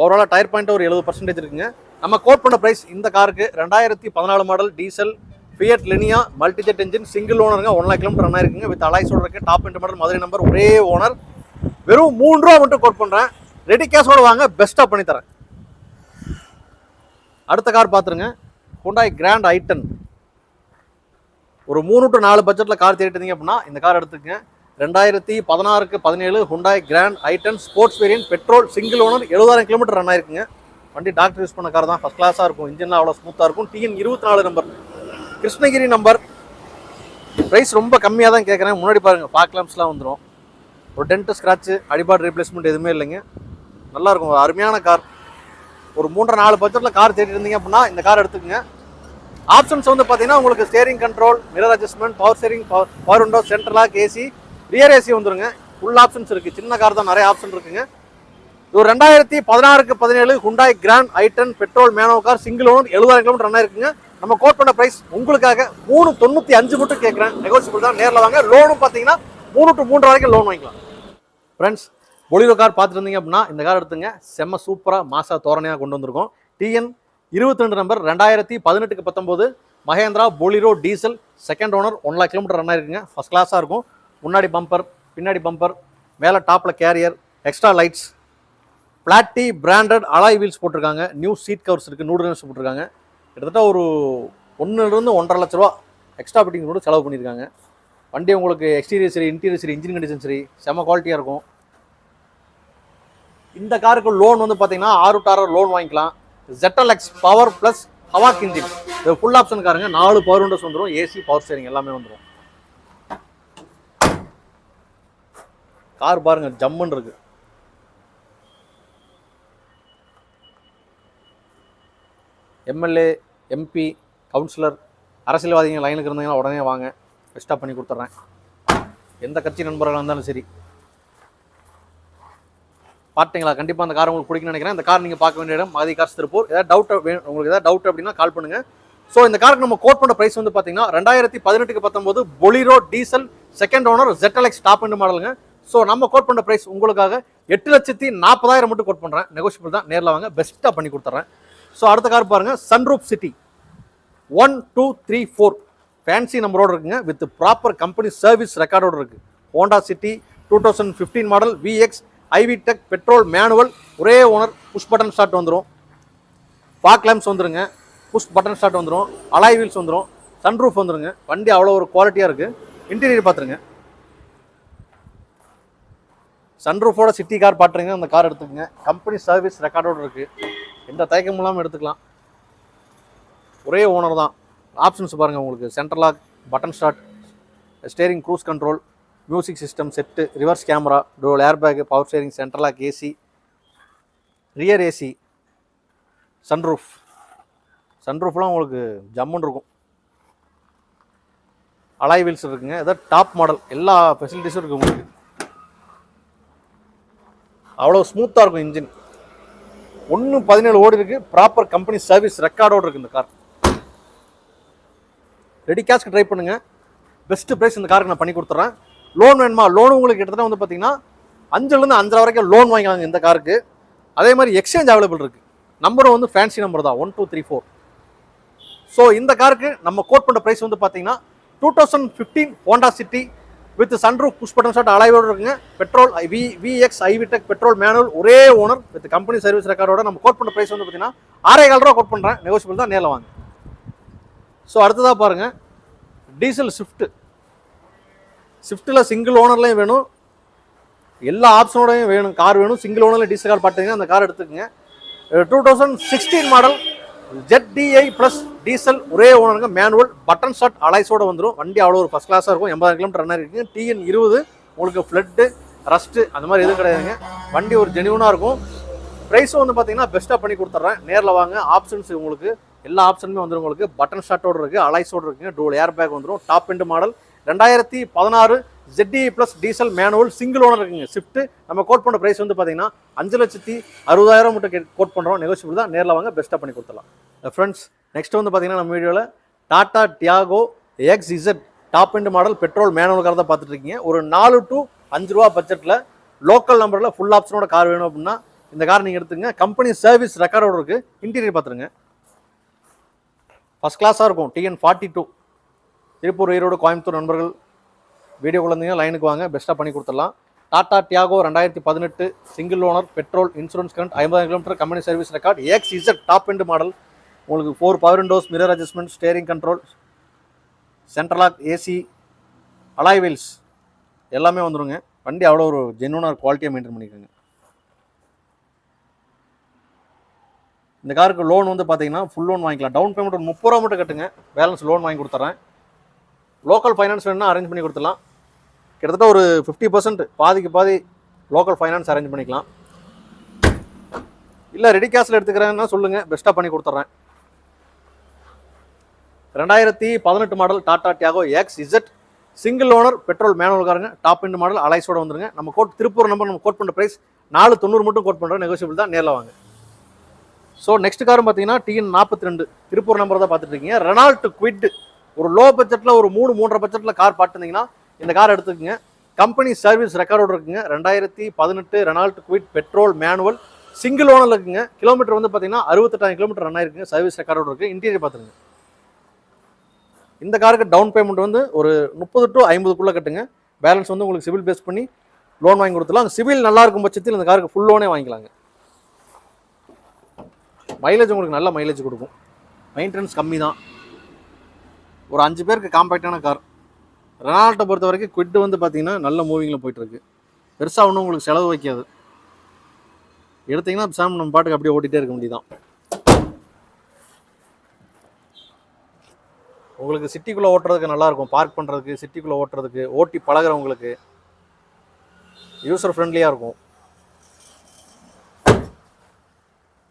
ஓவராலாக டயர் பாயிண்ட் ஒரு எழுபது பர்சன்டேஜ் இருக்குங்க. நம்ம கோட் பண்ண ப்ரைஸ் இந்த காருக்கு ரெண்டாயிரத்தி பதினாலு model diesel Fiat Linea Multijet engine single ஓனருங்க one lakh kilometre run இருக்குங்க வித் அலாய் சொல்றதுக்கு top end model Madurai number ஒரே ஓனர் வெறும் மூணு ரூபா மட்டும் கோட் பண்ணுறேன் ரெடி கேஷோட வாங்க. பெஸ்ட்டாக பண்ணித்தரேன். அடுத்த கார் பார்த்துருங்க. ஹுண்டாய் கிராண்ட் ஐட்டன் ஒரு மூணு டு நாலு பட்ஜெட்டில் கார் தேடிட்டீங்க அப்படின்னா இந்த கார் எடுத்துக்கங்க. ரெண்டாயிரத்தி பதினாறுக்கு பதினேழு Hyundai Grand i ten sports variant petrol single owner எழுபதாயிரம் கிலோமீட்டர் ரன் ஆயிருக்குங்க. வண்டி டாக்டர் யூஸ் பண்ண கார் தான். ஃபஸ்ட் கிளாஸாக இருக்கும். இன்ஜின்லாம் அவ்வளோ ஸ்மூத்தாக இருக்கும். டிஎன் இருபத்தி நாலு நம்பர் கிருஷ்ணகிரி நம்பர் ப்ரைஸ் ரொம்ப கம்மியாக தான் கேட்குறேன் முன்னாடி பாருங்கள் ஃபாக்லாம்ஸ்லாம் வந்துடும் ஒரு டென்ட்டு ஸ்க்ராட்ச் அடிபாடு ரீப்ளேஸ்மெண்ட் எதுவுமே இல்லைங்க. நல்லாயிருக்கும் ஒரு அருமையான கார் ஒரு மூன்றரை நாலு பட்ஜெட்டில் கார் தேடி இருந்தீங்க அப்படின்னா இந்த கார் எடுத்துக்கோங்க. ஆப்ஷன்ஸ் வந்து பார்த்தீங்கன்னா உங்களுக்கு steering control mirror adjustment power steering power power window central lock AC rear AC வந்துருங்க. ஃபுல் ஆப்ஷன்ஸ் இருக்குது சின்ன கார் தான் நிறைய ஆப்ஷன் இருக்குங்க. இது ஒரு ரெண்டாயிரத்தி பதினாறுக்கு பதினேழு Hyundai grand i ten petrol manual car single owner எழுபதாயிரம் கிலோமீட்டர் ரன் இருக்குங்க நம்ம கோட் பண்ண ப்ரைஸ் உங்களுக்காக மூணு தொண்ணூற்றி அஞ்சு மட்டும் கேட்குறேன். நெகோசியபிள் தான். நேரில் வாங்க. லோனும் பார்த்தீங்கன்னா மூணு டு மூன்று வரைக்கும் லோன் வாங்கிக்கலாம். ஃப்ரெண்ட்ஸ் பொலிரோ கார் பார்த்துருந்தீங்க அப்படின்னா இந்த கார் எடுத்துங்க. செம்ம சூப்பராக மாசா தோரணையாக கொண்டு வந்திருக்கோம். டிஎன் இருபத்தி ரெண்டு நம்பர் ரெண்டாயிரத்தி பதினெட்டுக்கு பத்தொம்போது Mahindra Bolero diesel second owner one lakh kilometre run ஆயிருக்குங்க. First கிளாஸாக இருக்கும். முன்னாடி பம்பர் பின்னாடி பம்பர் மேலே டாப்பில் கேரியர் எக்ஸ்ட்ரா லைட்ஸ் பிளாட்டி பிராண்டட் அலாய் வீல்ஸ் போட்டிருக்காங்க. நியூ சீட் கவர்ஸ் இருக்குது நூடுல்ஸ் போட்டிருக்காங்க. கிட்டத்தட்ட ஒரு ஒன்றுலேருந்து ஒன்றரை லட்ச ரூபா எக்ஸ்ட்ரா ஃபிட்டிங் கூட செலவு பண்ணியிருக்காங்க. வண்டி உங்களுக்கு எக்ஸ்டீரியர் சரி இன்டீரியர் சரி இன்ஜின் கண்டிஷன் சரி செம்ம குவாலிட்டியாக இருக்கும். இந்த காருக்கு லோன் வந்து பார்த்தீங்கன்னா ஆறு டாரர் லோன் வாங்கிக்கலாம். ZLX power plus Hawk engine இது ஃபுல் ஆப்ஷன் காருங்க. நாலு பவர் விண்டோஸ் வந்துடும் ஏசி பவர் ஸ்டேரிங் எல்லாமே வந்துடும் கார் பாருங்க ஜம்முன்னு இருக்கு. எம்எல்ஏ எம்பி கவுன்சிலர் அரசியல்வாதிகள் லைனுக்கு இருந்தீங்கன்னா உடனே வாங்க. பெஸ்ட்டாக பண்ணி கொடுத்துட்றேன். எந்த கட்சி நண்பர்களாக இருந்தாலும் சரி. பார்த்தீங்களா கண்டிப்பாக அந்த கார் உங்களுக்கு பிடிக்கும்னு நினைக்கிறேன். இந்த கார் நீங்கள் பார்க்க வேண்டிய இடம் மதி காசு திருப்பூர். ஏதாவது டவுட் வேணும் உங்களுக்கு ஏதாவது டவுட் அப்படின்னா கால் பண்ணுங்கள் ஸோ இந்த காருக்கு நம்ம கோட் பண்ண ப்ரைஸ் வந்து பார்த்தீங்கன்னா ரெண்டாயிரத்தி பதினெட்டுக்கு பத்தொம்போது Bolero diesel second owner ZLX top end மாடலுங்க ஸோ நம்ம கோட் பண்ண ப்ரைஸ் உங்களுக்காக எட்டு லட்சத்தி நாற்பதாயிரம் மட்டும் கோட் பண்ணுறேன் நெகோஷியபிள் தான். நேரில் வாங்க. பெஸ்ட்டாக பண்ணி கொடுத்துட்றேன். ஸோ அடுத்த கார் பாருங்கள் sunroof City one two three four fancy நம்பரோடு இருக்குங்க. வித் ப்ராப்பர் கம்பெனி சர்வீஸ் ரெக்கார்டோடு இருக்குது Honda City two thousand fifteen model VX iVTEC petrol manual ஒரே ஓனர் புஷ் பட்டன் ஸ்டார்ட் வந்துடும் ஃபாக் லேம்ப்ஸ் வந்துருங்க. புஷ் பட்டன் ஸ்டார்ட் வந்துடும் alloy wheels வந்துடும் sunroof வந்துருங்க. வண்டி அவ்வளோ ஒரு குவாலிட்டியாக இருக்குது இன்டீரியர் பார்த்துருங்க சன்ரூஃபோட சிட்டி கார் பாட்டுருங்க அந்த கார் எடுத்துக்கங்க. கம்பெனி சர்வீஸ் ரெக்கார்டோடு இருக்குது எந்த தயக்கம் இல்லாமல் எடுத்துக்கலாம். ஒரே ஓனர் தான். ஆப்ஷன்ஸ் பாருங்கள் உங்களுக்கு. Central lock button start steering cruise control music system set reverse camera dual airbag power steering central lock AC rear AC sunroof சன்ரூஃப்லாம் உங்களுக்கு ஜம்முன்னு இருக்கும். அலாய் வீல்ஸ் இருக்குங்க. இதான் டாப் மாடல். எல்லா ஃபெசிலிட்டிஸும் இருக்குது உங்களுக்கு. அவ்வளோ ஸ்மூத்தாக இருக்கும் இன்ஜின் ஒன்று பதினேழு ஓடி இருக்குது ப்ராப்பர் கம்பெனி சர்வீஸ் ரெக்கார்டோடு இருக்குது இந்த கார் ரெடி கேஷ்க்கு ட்ரை பண்ணுங்கள் பெஸ்ட்டு ப்ரைஸ் இந்த காருக்கு நான் பண்ணி கொடுத்துட்றேன். லோன் வேணுமா? லோன் உங்களுக்கு கிட்டத்தட்ட வந்து பார்த்தீங்கன்னா அஞ்சுலேருந்து அஞ்சரை வரைக்கும் லோன் வாங்கிக்கலாங்க இந்த காருக்கு அதே மாதிரி எக்ஸ்சேஞ்ச் அவைலபிள் இருக்குது நம்பரும் வந்து ஃபேன்சி நம்பர் தான் one two three four so இந்த காருக்கு நம்ம கோட் பண்ணுற ப்ரைஸ் வந்து பார்த்தீங்கன்னா two thousand fifteen Honda City with sunroof push button start அலைவோடு இருக்குங்க. Petrol V VX iVTEC petrol manual ஒரே ஓனர் வித் கம்பெனி சர்வீஸ் ரெக்கார்டோட நம்ம கோட் பண்ணுற ப்ரைஸ் வந்து பார்த்தீங்கன்னா ஆறே கால் ரூபா கோட் பண்ணுறேன் நெகோசியபிள் தான் நேரில் வாங்க. ஸோ அடுத்ததாக பாருங்கள் டீசல் ஸ்விஃப்ட்டு ஸ்விஃப்ட்டில் சிங்கிள் ஓனர்லேயும் வேணும். எல்லா ஆப்ஷனோடையும் வேணும். கார் வேணும். சிங்கிள் ஓனரில் டீசல் கார் பார்த்தீங்கன்னா அந்த கார் எடுத்துக்கோங்க. Two thousand sixteen model jet DI plus diesel ஒரே ஓனருங்க மேனுவல் பட்டன் ஷாட் அலைஸோட வந்துடும் வண்டி அவ்வளோ ஒரு ஃபஸ்ட் கிளாஸாக இருக்கும். எண்பதாயிரம் கிலோமீட்டர் ரன் இருக்குங்க டிஎன் இருபது உங்களுக்கு ஃப்ளட்டு ரஸ்ட்டு அந்த மாதிரி எதுவும் கிடையாதுங்க. வண்டி ஒரு ஜெனியூனாக இருக்கும். ப்ரைஸும் வந்து பார்த்தீங்கன்னா பெஸ்ட்டாக பண்ணி கொடுத்துட்றேன். நேரில் வாங்க. ஆப்ஷன்ஸ் உங்களுக்கு எல்லா ஆப்ஷனுமே வந்துடும் உங்களுக்கு. பட்டன் ஷாட்டோட இருக்குது அலைஸோட இருக்குங்க. டூல் ஏர் பேக் வந்துடும் டாப் எண்டு மாடல் ரெண்டாயிரத்தி பதினாறு ZDI plus diesel manual single owner இருக்குங்க. ஷிஃப்ட் நம்ம கோட் பண்ணுற ப்ரைஸ் வந்து பார்த்தீங்கன்னா அஞ்சு லட்சத்தி அறுபதாயிரம் மட்டும் கோட் பண்ணுறோம் நெகோசியபிள் தான். நேரில் வாங்க பெஸ்ட்டாக பண்ணி கொடுத்துலாம் ஃப்ரெண்ட்ஸ் uh, நெக்ஸ்ட் வந்து பார்த்தீங்கன்னா நம்ம வீடியோவில் Tata Tiago X Z top end model petrol manual car தான் பார்த்துட்டு இருக்கீங்க. ஒரு நாலு டு அஞ்சு ரூபா பட்ஜெட்டில் லோக்கல் நம்பரில் ஃபுல் ஆப்ஷனோட கார் வேணும் அப்படின்னா இந்த கார் நீங்கள் எடுத்துங்க கம்பெனி சர்வீஸ் ரெக்கார்டோட இருக்குது இன்டீரியர் பார்த்துருங்க ஃபஸ்ட் கிளாஸாக இருக்கும். TN forty two Tiruppur Erode Coimbatore நண்பர்கள் வீடியோ குழந்தைங்க லைனுக்கு வாங்க. பெஸ்ட்டாக பண்ணி கொடுத்துடலாம். டாடா டியாகோ ரெண்டாயிரத்தி பதினெட்டு single owner petrol insurance current ஐம்பதாயிரம் kilometre company service record X Z top end model உங்களுக்கு four power windows mirror adjustment steering control central lock AC alloy wheels எல்லாமே வந்துருங்க. வண்டி அவ்வளோ ஒரு ஜென்வனாக குவாலிட்டியாக மெயின்டைன் பண்ணிக்கோங்க. இந்த காருக்கு லோன் வந்து பார்த்தீங்கன்னா ஃபுல் லோன் வாங்கிக்கலாம். டவுன் பேமெண்ட் ஒரு முப்பது ரூபா மட்டும் கட்டுங்க. பேலன்ஸ் லோன் வாங்கி கொடுத்துறேன். லோக்கல் ஃபைனான்ஸ் வேணும்னா அரேஞ்ச் பண்ணி கொடுத்துடலாம். கிட்டத்தட்ட ஒரு ஃபிஃப்டி பர்சன்ட் பாதிக்கு பாதி லோக்கல் ஃபைனான்ஸ் அரேஞ்ச் பண்ணிக்கலாம். இல்லை ரெடி கேஷில் எடுத்துக்கிறேன்னா சொல்லுங்கள் பெஸ்ட்டாக பண்ணி கொடுத்துட்றேன். ரெண்டாயிரத்தி பதினெட்டு model Tata Tiago X Z single owner petrol manual top end model அலைஸோட வந்துருங்க. நம்ம கோட் திருப்பூர் நம்பர் நம்ம கோட் பண்ணுற ப்ரைஸ் நாலு தொண்ணூறு மட்டும் கோட் பண்ணுறோம் நெகோசியபிள் தான். நேரில் வாங்க. ஸோ நெக்ஸ்ட் காரும் பார்த்தீங்கன்னா டிஎன் நாற்பத்தி ரெண்டு. திருப்பூர் நம்பர் தான் பார்த்துட்டு இருக்கீங்க. ரெனால்ட் குவிட் ஒரு லோ பட்ஜெட்டில் ஒரு மூணு மூன்றரை பட்ஜெட்டில் கார் பார்த்துருந்தீங்கன்னா இந்த கார் எடுத்துக்கங்க. கம்பெனி சர்வீஸ் ரெக்கார்டோட இருக்குங்க. ரெண்டாயிரத்தி பதினெட்டு Renault Kwid petrol manual single owner இருக்குங்க. கிலோமீட்டர் வந்து பார்த்தீங்கன்னா அறுபத்தெட்டாயிரம் கிலோமீட்டர் ரன் ஆயிருக்குங்க. சர்வீஸ் ரெக்கார்டோடு இருக்குது இன்டீரியர் பார்த்துருங்க. இந்த காருக்கு டவுன் பேமெண்ட் வந்து ஒரு முப்பது டு ஐம்பதுக்குள்ளே கட்டுங்க. பேலன்ஸ் வந்து உங்களுக்கு சிவில் பேஸ் பண்ணி லோன் வாங்கி கொடுத்துலாம் அந்த சிவில் நல்லா இருக்கும் பட்சத்தில் இந்த காருக்கு ஃபுல் லோனே வாங்கிக்கலாங்க. மைலேஜ் உங்களுக்கு நல்ல மைலேஜ் கொடுக்கும். மெயின்டெனன்ஸ் கம்மி தான் ஒரு அஞ்சு பேருக்கு காம்பேக்டான கார் ரெனால்ட்டை பொறுத்த வரைக்கும் குவிட்டு வந்து பார்த்தீங்கன்னா நல்ல மூவிங்கில் போயிட்டுருக்கு. பெருசாக ஒன்றும் உங்களுக்கு செலவு வைக்காது. எடுத்திங்கன்னா சாம் நம்ம பாட்டுக்கு அப்படியே ஓட்டிகிட்டே இருக்க வேண்டியதான் உங்களுக்கு சிட்டிக்குள்ளே ஓட்டுறதுக்கு நல்லாயிருக்கும் பார்க் பண்ணுறதுக்கு சிட்டிக்குள்ளே ஓட்டுறதுக்கு ஓட்டி பழகுறவங்களுக்கு யூசர் ஃப்ரெண்ட்லியாக இருக்கும்.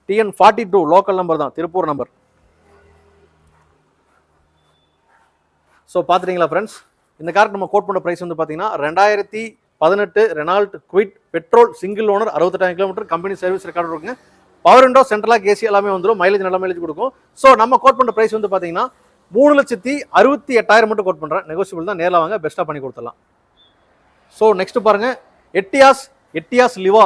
TN forty two local number தான். திருப்பூர் நம்பர் ஸோ பார்த்துட்டீங்களா ஃப்ரெண்ட்ஸ் இந்த காருக்கு நம்ம கோட் பண்ண ப்ரைஸ் வந்து பார்த்தீங்கன்னா ரெண்டாயிரத்தி பதினெட்டு Renault Kwid petrol single owner அறுபத்தெட்டாயிரம் kilometre company service record இருக்குங்க. Power window central lock AC எல்லாமே வந்துடும் மைலேஜ் நல்ல மைலேஜ் கொடுக்கும். ஸோ நம்ம கோட் பண்ணுற ப்ரைஸ் வந்து பார்த்தீங்கன்னா மூணு லட்சத்தி அறுபத்தி எட்டாயிரம் மட்டும் கோட் பண்ணுறேன் நெகோசியபிள் தான். நேரில் வாங்க பெஸ்ட்டாக பண்ணி கொடுத்துடலாம். ஸோ நெக்ஸ்ட் பாருங்கள் எட்டியாஸ் எட்டியாஸ் லிவா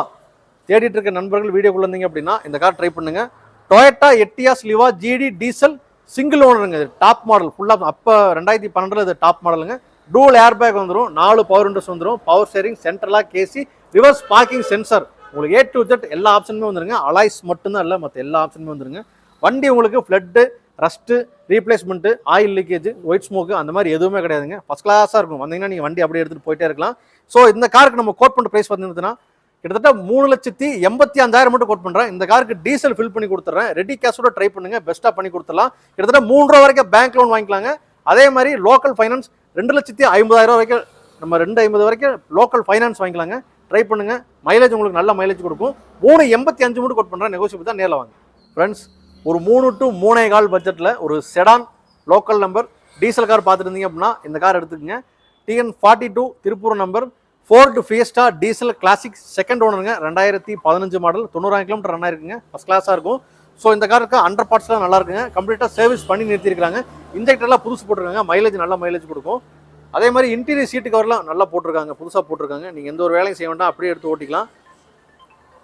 தேடிட்டு இருக்க நண்பர்கள் வீடியோக்குள்ள இருந்தீங்க அப்படின்னா இந்த கார் ட்ரை பண்ணுங்கள் Toyota Etios Liva GD diesel single ஓனருங்க இது டாப் மாடல் ஃபுல்லாக அப்போ ரெண்டாயிரத்தி பன்னெண்டில் இது டாப் மாடலுங்க டூல் ஏர் பேக் வந்துடும் நாலு பவர் விண்டோஸ் வந்துடும் பவர் ஷேரிங் சென்ட்ரலாக கேசி ரிவர்ஸ் பார்க்கிங் சென்சர் உங்களுக்கு ஏ டு ஜெட் எல்லா ஆப்ஷனுமே வந்துருங்க. அலாய்ஸ் மட்டும்தான் இல்லை மற்ற எல்லா ஆப்ஷனுமே வந்துருங்க. வண்டி உங்களுக்கு flood rust replacement oil leakage white smoke அந்த மாதிரி எதுவுமே கிடையாதுங்க. ஃபஸ்ட் கிளாஸாக இருக்கும். வந்தீங்கன்னா நீங்கள் வண்டி அப்படியே எடுத்துகிட்டு போயிட்டே இருக்கலாம். ஸோ இந்த காருக்கு நம்ம கோட் பண்ணுற ப்ரைஸ் பார்த்தீங்கன்னா கிட்டத்தட்ட மூணு லட்சத்தி எண்பத்தி அஞ்சாயிரம் மட்டும் கோட் பண்ணுறேன் இந்த காருக்கு டீசல் ஃபில் பண்ணி கொடுத்துட்றேன் ரெடி கேஷோட ட்ரை பண்ணுங்க. பெஸ்ட்டாக பண்ணி கொடுத்துடலாம். கிட்டத்தட்ட மூணு ரூபா வரைக்கும் பேங்க் லோன் வாங்கிக்கலாங்க. அதே மாதிரி லோக்கல் ஃபைனான்ஸ் ரெண்டு லட்சத்தி ஐம்பதாயிரம் வரைக்கும் நம்ம ரெண்டு ஐம்பது வரைக்கும் லோக்கல் ஃபைனான்ஸ் வாங்கிக்கலாங்க. ட்ரை பண்ணுங்க. மைலேஜ் உங்களுக்கு நல்ல மைலேஜ் கொடுக்கும். மூணு எண்பத்தி அஞ்சு மட்டும் கோட் பண்ணுறேன் நெகோசியபிள் தான். நேரில் வாங்க. ஃப்ரெண்ட்ஸ் ஒரு மூணு டு மூணே கால் பட்ஜெட்டில் ஒரு sedan local number diesel car பார்த்துட்டு இருந்தீங்க அப்படின்னா இந்த கார் எடுத்துக்கங்க. TN forty two Tiruppur number Ford Fiesta diesel classic second ஓனருங்க ரெண்டாயிரத்தி பதினஞ்சு மாடல் தொண்ணூறாயிரம் கிலோமீட்டர் ரன் ஆயிருக்குங்க. ஃபஸ்ட் கிளாஸாக இருக்கும். ஸோ இந்த காருக்கு அண்டர் பார்ட்ஸ்லாம் நல்லா இருக்குங்க. கம்ப்ளீட்டாக சர்வீஸ் பண்ணி நிறுத்திருக்காங்க இன்ஜெக்டர்லாம் புதுசு போட்டிருக்காங்க. மைலேஜ் நல்லா மைலேஜ் கொடுக்கும். அதே மாதிரி இன்டீரியர் சீட்டு கவர்லாம் நல்லா போட்டிருக்காங்க. புதுசாக போட்டிருக்காங்க. நீங்கள் எந்த ஒரு வேலையும் செய்ய வேண்டாம். அப்படியே எடுத்து ஓட்டிக்கலாம்.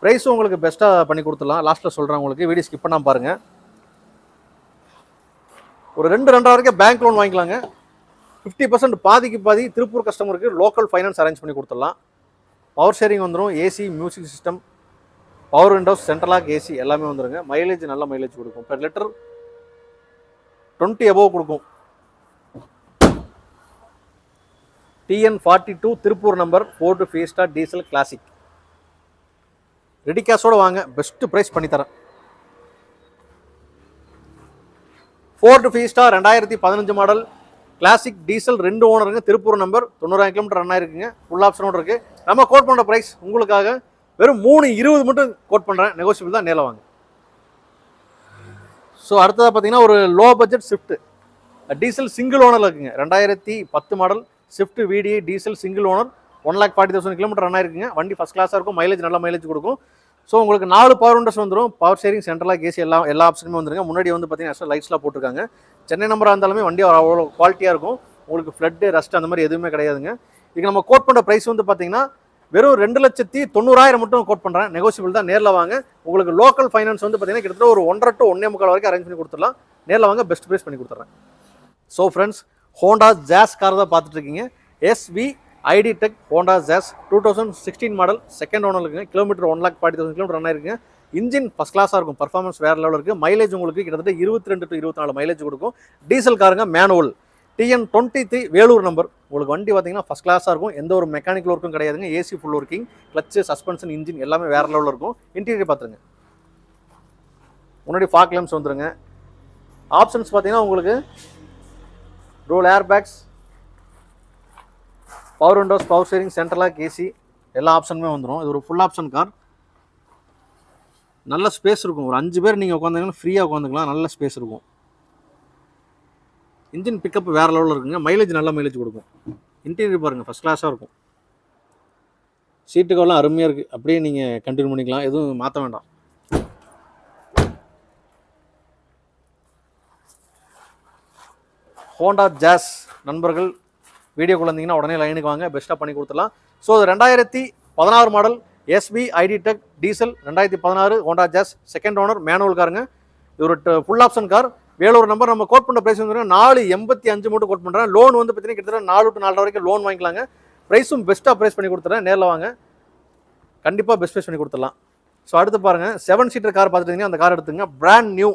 ப்ரைஸும் உங்களுக்கு பெஸ்ட்டாக பண்ணி கொடுத்துடலாம். லாஸ்ட்டில் சொல்கிறேன் உங்களுக்கு. வீடியோ ஸ்கிப் பண்ணாமல் பாருங்கள் ஒரு ரெண்டு ரெண்டாயிரம் வரைக்கும் பேங்க் லோன் வாங்கிக்கலாங்க. ஃபிஃப்டி பர்சன்ட் பாதிக்கு பாதி திருப்பூர் கஸ்டமருக்கு லோக்கல் ஃபைனான்ஸ் அரேஞ்ச் பண்ணி கொடுத்துடலாம். பவர் ஷேரிங் வந்துடும் AC music system power windows central lock AC எல்லாமே வந்துடுங்க மைலேஜ் நல்ல மைலேஜ் கொடுக்கும். பெர் லிட்டர் டுவெண்ட்டி அபோவ் கொடுக்கும். TN forty two Tiruppur number Ford Fiesta diesel classic ready கேஷோடு வாங்க. பெஸ்ட்டு ப்ரைஸ் பண்ணித்தரேன் ஃபோர்டு ஃபீஸ்டா ரெண்டாயிரத்தி பதினஞ்சு மாடல் கிளாசிக் டீசல் ரெண்டு ஓனருங்க திருப்பூர் நம்பர் தொண்ணூறாயிரம் கிலோமீட்டர் ரன் ஆயிருக்குங்க. ஃபுல் ஆப்ஷனோட இருக்குது நம்ம கோட் பண்ணுற ப்ரைஸ் உங்களுக்காக வெறும் மூணு இருபது மட்டும் கோட் பண்ணுறேன் நெகோசியபிள் தான் நேரில் வாங்க. ஸோ அடுத்ததாக பார்த்தீங்கன்னா ஒரு low budget Swift diesel single ஓனரில் இருக்குங்க. ரெண்டாயிரத்தி பத்து model Swift VDI diesel single owner one lakh forty thousand kilometre run ஆயிருக்குங்க. வண்டி ஃபஸ்ட் கிளாஸாக இருக்கும். மைலேஜ் நல்ல மைலேஜ் கொடுக்கும். ஸோ உங்களுக்கு நாலு பவர் விண்டர்ஸ் வந்துடும் பவர் ஷேரிங் சென்ட்ரலாக ஏசி எல்லா எல்லா ஆப்ஷனுமே வந்துருங்க. முன்னாடி வந்து பார்த்தீங்கன்னா எக்ஸ்ட்ரா லைட்ஸ்லாம் போட்டிருக்காங்க. சென்னை நம்பராக இருந்தாலுமே வண்டி அவ்வளோ குவாலிட்டியாக இருக்கும். உங்களுக்கு ஃப்ளட்டு ரஸ்ட் அந்த மாதிரி எதுவுமே கிடையாதுங்க. இதுக்கு நம்ம கோட் பண்ணுற ப்ரைஸ் வந்து பார்த்தீங்கன்னா வெறும் ரெண்டு லட்சத்தி தொண்ணூறாயிரம் மட்டும் கோட் பண்ணுறேன் நெகோசியபிள் தான். நேரில் வாங்க. உங்களுக்கு லோக்கல் ஃபைனான்ஸ் வந்து பார்த்தீங்கன்னா கிட்டத்தட்ட ஒரு ஒன்றரை டு ஒன்றே முக்கால் வரைக்கும் அரேஞ்ச் பண்ணி கொடுத்துடலாம். நேரில் வாங்க பெஸ்ட் ப்ரைஸ் பண்ணி கொடுத்துட்றேன். So friends Honda Jazz car தான் பார்த்துட்ருக்கீங்க SV iDTEC Honda Jazz two thousand sixteen model second ஓனருக்குங்க kilometre one lakh forty thousand kilometre run ஆயிருக்குங்க. Engine first கிளாஸாக இருக்கும். பர்ஃபார்மன்ஸ் வேறு லெவலில் இருக்குது மைலேஜ் உங்களுக்கு கிட்டத்தட்ட இருபத்தி ரெண்டு டு இருபத்தி நாலு மைலேஜ் கொடுக்கும். Diesel காருங்க manual TN twenty three Vellore number உங்களுக்கு வண்டி பார்த்தீங்கன்னா ஃபஸ்ட் கிளாஸாக இருக்கும். எந்த ஒரு மெக்கானிக்கல் ஒர்க்கும் கிடையாதுங்க. AC full working clutch suspension engine எல்லாமே வேறு லெவலில் இருக்கும். இன்டீரியர் பார்த்துருங்க முன்னாடி ஃபாக் லேம்ஸ் வந்துருங்க. ஆப்ஷன்ஸ் பார்த்தீங்கன்னா உங்களுக்கு dual air bags power windows power steering central lock AC எல்லா ஆப்ஷனுமே வந்துடும் இது ஒரு ஃபுல் ஆப்ஷன் கார் நல்ல ஸ்பேஸ் இருக்கும். ஒரு அஞ்சு பேர் நீங்கள் உட்காந்தீங்கன்னா ஃப்ரீயாக உட்காந்துக்கலாம் நல்ல ஸ்பேஸ் இருக்கும். இன்ஜின் பிக்கப் வேறு லெவலில் இருக்குங்க. மைலேஜ் நல்ல மைலேஜ் கொடுக்கும். இன்டீரியர் பாருங்கள் ஃபஸ்ட் கிளாஸாக இருக்கும். சீட்டுக்கெல்லாம் அருமையாக இருக்குது அப்படியே நீங்கள் கண்டினியூ பண்ணிக்கலாம். எதுவும் மாற்ற வேண்டாம். ஹோண்டா ஜாஸ் நண்பர்கள் வீடியோ இருந்தீங்கன்னா உடனே லைனுக்கு வாங்க. பெஸ்ட்டாக பண்ணி கொடுத்துடலாம். ஸோ ரெண்டாயிரத்தி பதினாறு model SP ID tech diesel ரெண்டாயிரத்தி பதினாறு Honda Jazz second owner manual காருங்க. இது ஒரு full option car Vellore number நம்ம கோட் பண்ண ப்ரைஸ் வந்து நாலு எண்பத்தி அஞ்சு மட்டும் கோட் பண்ணுறேன் லோன் வந்து பார்த்தீங்கன்னா கிட்டத்தட்ட நாலு டு நாலு வரைக்கும் லோன் வாங்கிக்கலாங்க. ப்ரைஸும் பெஸ்ட்டாக ப்ரைஸ் பண்ணி கொடுத்துறேன். நேரில் வாங்க. கண்டிப்பாக பெஸ்ட் ப்ரைஸ் பண்ணி கொடுத்துடலாம். ஸோ அடுத்து பாருங்கள் செவன் சீட்டர் கார் பார்த்துட்டீங்கன்னா அந்த கார் எடுத்துங்க. பிராண்ட் நியூ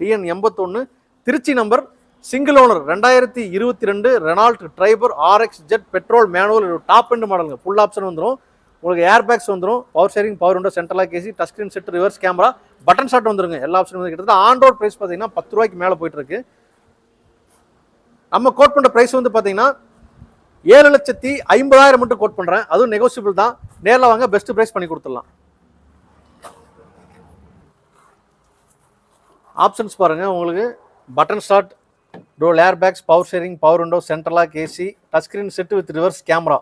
டிஎன் எண்பத்தொன்று திருச்சி நம்பர் சிங்கிள் ஓனர் ரெண்டாயிரத்தி இருபத்தி ரெண்டு. Renault Triber RX Z petrol manual top end மாடலுங்க ஃபுல் ஆப்ஷன் வந்துடும் உங்களுக்கு ஏர் பேக்ஸ் வந்துடும் power steering power window central lock AC touch screen set reverse camera button start வந்துருங்க. எல்லா ஆப்ஷனும் வந்து கிட்டத்தட்ட ஆன் ரோட் ப்ரைஸ் பார்த்தீங்கன்னா பத்து ரூபாய்க்கு மேலே போயிட்டு நம்ம கோட் பண்ணுற ப்ரைஸ் வந்து பார்த்தீங்கன்னா ஏழு லட்சத்தி ஐம்பதாயிரம் மட்டும் கோட் பண்ணுறேன் அதுவும் நெகோசியபிள் தான். நேரில் வாங்க பெஸ்ட் ப்ரைஸ் பண்ணி கொடுத்துடலாம். ஆப்ஷன்ஸ் பாருங்கள் உங்களுக்கு button start dual air bags power steering power window central lock AC touch screen set with reverse camera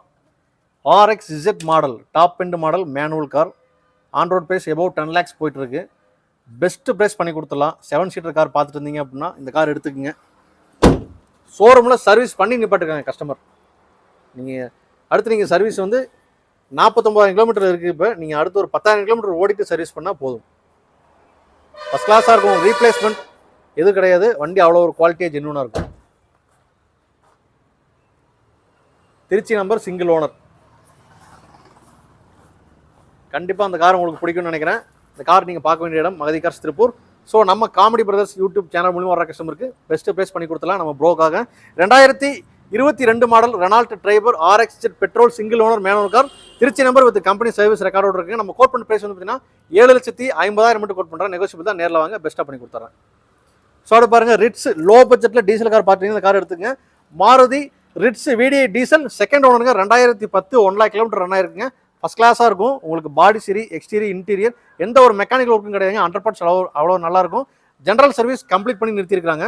RX Z model top end model manual car on road price above ten lakhs போயிட்டுருக்கு. Best price பண்ணி கொடுத்துடலாம். Seven seater car பார்த்துட்டு இருந்தீங்க அப்படின்னா இந்த car எடுத்துக்கோங்க. ஷோரூமில் service பண்ணி நிப்பாட்டுருக்காங்க கஸ்டமர் நீங்கள் அடுத்து நீங்கள் சர்வீஸ் வந்து நாற்பத்தொம்பதாயிரம் கிலோமீட்டர் இருக்குது இப்போ. நீங்கள் அடுத்து ஒரு பத்தாயிரம் கிலோமீட்டர் ஓடிட்டு சர்வீஸ் பண்ணால் போதும். ஃபஸ்ட் கிளாஸாக இருக்கும். ரீப்ளேஸ்மெண்ட் எதுவும் கிடையாது. வண்டி அவ்வளோ ஒரு குவாலிட்டியாக ஜென்யூனாக இருக்கும். திருச்சி நம்பர் சிங்கிள் ஓனர் கண்டிப்பாக அந்த கார் உங்களுக்கு பிடிக்கும்னு நினைக்கிறேன். இந்த கார் நீங்கள் பார்க்க வேண்டிய இடம் மகதி கார்ஸ் திருப்பூர். ஸோ நம்ம காமெடி பிரதர்ஸ் யூடியூப் சேனல் மூலியமாக வர கஸ்டமருக்கு பெஸ்ட்டு ப்ளேஸ் பண்ணி கொடுத்தலாம் நம்ம ப்ரோக்காக ரெண்டாயிரத்தி இருபத்தி ரெண்டு model Renault Triber RX Z petrol single owner manual car Trichy number with company service ரெக்கார்டோட இருக்கு. நம்ம கோட் பண்ண பிரைஸ் வந்து பார்த்தீங்கன்னா ஏழு லட்சத்தி ஐம்பதாயிரம் மட்டும் கோட் பண்ணுறேன் நெகோசியபிள் தான் நேரில் வாங்க பெஸ்ட்டாக பண்ணி கொடுத்துறேன். ஸோ அதை பாருங்க ரிட்ஸ் லோ பட்ஜெட்டில் டீசல் கார் பார்த்தீங்கன்னா இந்த கார் எடுத்துங்க Maruti Ritz VDI diesel second ஓனருங்க ரெண்டாயிரத்தி பத்து ஒன் லேக் கிலோமீட்டர் ரன் ஆயிருக்குங்க. ஃபஸ்ட் கிளாஸாக இருக்கும். உங்களுக்கு பாடி சரி எக்ஸ்டீரியர் இன்டீரியர் எந்த ஒரு மெக்கானிக்கல் ஒர்க்கும் கிடையாதுங்க. ஹண்ட்ரட் பர்சன்ட் அவ்வளோ அவ்வளோ நல்லா இருக்கும். ஜென்ரல் சர்வீஸ் கம்ப்ளீட் பண்ணி நிறுத்தியிருக்காங்க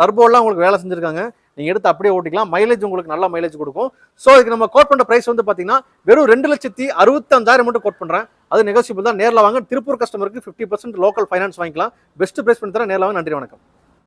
டர்போலாம் உங்களுக்கு வேலை செஞ்சிருக்காங்க. நீங்கள் எடுத்து அப்படியே ஓட்டிக்கலாம். மைலேஜ் உங்களுக்கு நல்ல மைலேஜ் கொடுக்கும். ஸோ இதுக்கு நம்ம கோட் பண்ணுற ப்ரைஸ் வந்து பார்த்தீங்கன்னா வெறும் ரெண்டு லட்சத்தி அறுபத்தஞ்சாயிரம் மட்டும் கோட் பண்ணுறேன் அது நெகோசியபிள் தான். நேரில் வாங்க. திருப்பூர் கஸ்டமருக்கு ஃபிஃப்டி பர்சன்ட் லோக்கல் ஃபைனான்ஸ் வாங்கிக்கலாம். பெஸ்ட் ப்ரைஸ் பண்ணி தரேன். நேரில் வாங்க. நன்றி வணக்கம்.